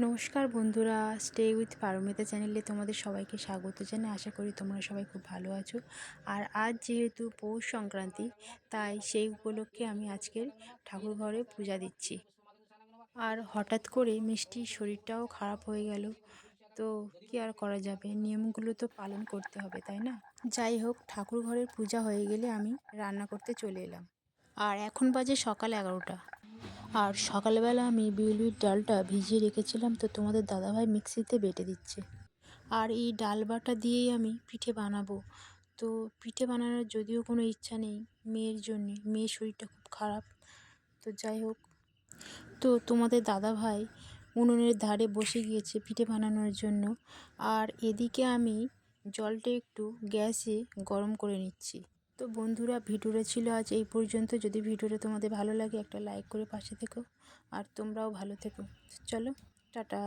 নমস্কার বন্ধুরা stay with Paromita চ্যানেলে তোমাদের সবাইকে স্বাগত জানাই। আশা করি তোমরা সবাই খুব ভালো আছো। আর আজ যেহেতু পৌষ সংক্রান্তি, তাই সেই উপলক্ষে আমি আজকের ঠাকুর ঘরে পূজা দিচ্ছি। আর হঠাৎ করে মিষ্টির শরীরটাও খারাপ হয়ে গেল, তো কি আর করা যাবে? নিয়মগুলো তো পালন করতে হবে, তাই না? যাই হোক, ঠাকুর ঘরের পূজা হয়ে গেলে আমি রান্না করতে চলে এলাম। আর এখন বাজে সকাল এগারোটা। আর সকালবেলা আমি বিউলির ডালটা ভিজিয়ে রেখেছিলাম, তো তোমাদের দাদাভাই মিক্সিতে বেটে দিচ্ছে। আর এই ডাল বাটা দিয়েই আমি পিঠে বানাবো। তো পিঠে বানানোর যদিও কোনো ইচ্ছা নেই মেয়ের জন্যে, মেয়ের শরীরটা খুব খারাপ। তো যাই হোক, তো তোমাদের দাদাভাই উনুনের ধারে বসে গিয়েছে পিঠে বানানোর জন্য। আর এদিকে আমি জলটা একটু গ্যাসে গরম করে নিচ্ছি। তো বন্ধুরা ভিডিওটা ছিল আজ এই পর্যন্ত। যদি ভিডিওটা তোমাদের ভালো লাগে একটা লাইক করে পাশে থেকো। আর তোমরাও ভালো থেকো। চলো, টাটা।